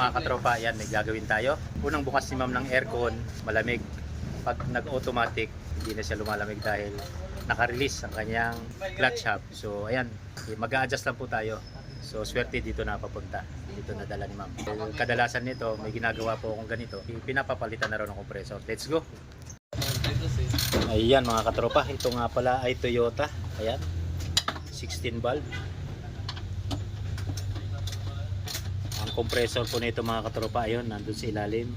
mga katropa, yan, may gagawin tayo. Unang bukas ni ma'am ng aircon, malamig. Pag nag-automatic, hindi na siya lumalamig dahil naka-release ang kanyang clutch hub. So, ayan, mag-a-adjust lang po tayo. So, swerte dito na papunta. Dito na dala ni ma'am. So, kadalasan nito, may ginagawa po akong ganito. Pinapapalitan na raw ng compressor. Let's go! Ayan mga katropa, ito nga pala ay Toyota. Ayan, 16 valve. Compressor po nito mga katropa, ayun, nandun sa ilalim.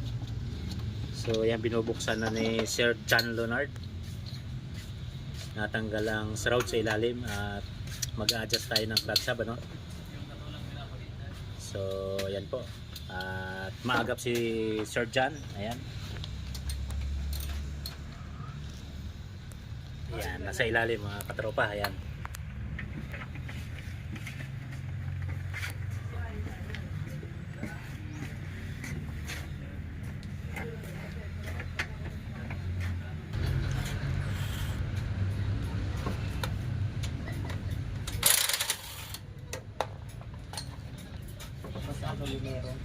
So, ayan, binubuksan na ni Sir Chan Leonard. Natanggal ang shroud sa ilalim at mag-adjust tayo ng clutch hub, ano? So, ayan po. At maagap si Sir John. Ayan. Ayan, nasa ilalim mga katropa. Ayan. Yung meron.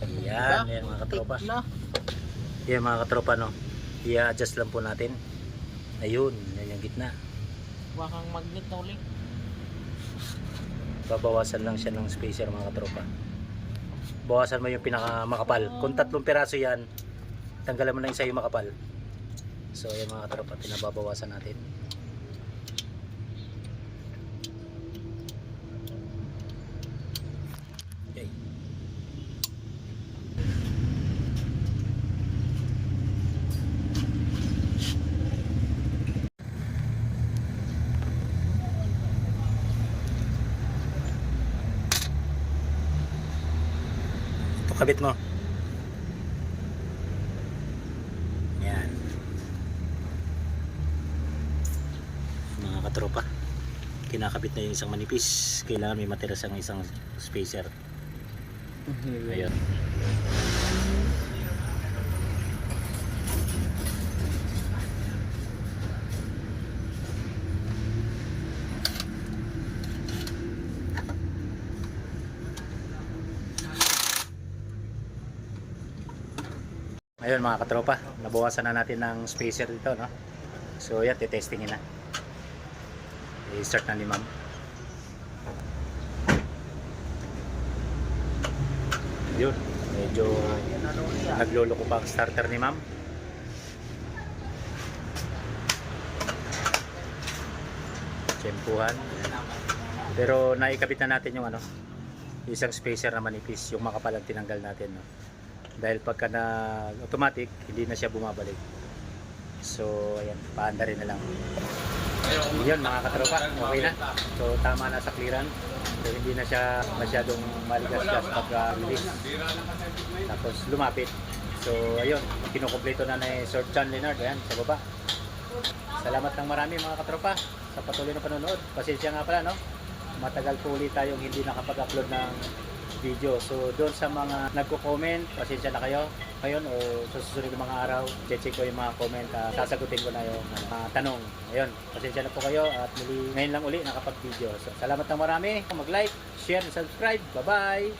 Ayan, ayan mga katropa. Na. Ayan mga katropa no. I-adjust lang po natin. Ayun, yan yung gitna. Wakang magnet na ulit. Babawasan lang siya ng spacer mga katropa. Bawasan mo yung pinaka makapal. Kung tatlong piraso yan, tanggalan mo na isa yung makapal. So ayan mga katropa, pinababawasan natin. Kabit mo. Yan. Mga katropa. Kinakabit na yung isang manipis. Kailangan may matira sa isang spacer. Ayun. Ayun mga katropa, nabawasan na natin ng spacer dito, no? So yan, titestingin na. I-start na ni ma'am. Yun, medyo nagloloko pa ang starter ni ma'am. Tsempuhan. Pero naikabit na natin yung ano, isang spacer na manipis, yung makapalang tinanggal natin, no? Dahil pagka na automatic hindi na siya bumabalik. So ayan paanda rin na lang. Yun mga katropa okay na. So tama na sa clearance. So hindi na siya masyadong maligas-gas pagka release. Tapos lumapit. So ayun kinukompleto na ni Sir John Leonard. Ayan sa baba. Salamat ng marami mga katropa sa patuloy na panonood. Pasensya nga pala no? Matagal po ulit tayong hindi nakapag-upload ng video. So doon sa mga nagko-comment, pasensya na kayo ngayon o sa susunod mga araw, check ko yung mga comment at sasagutin ko na yung mga tanong. Ayun, pasensya na po kayo at muli ngayon lang uli nakapag-video. So salamat ng marami. Mag-like, share, subscribe. Bye-bye!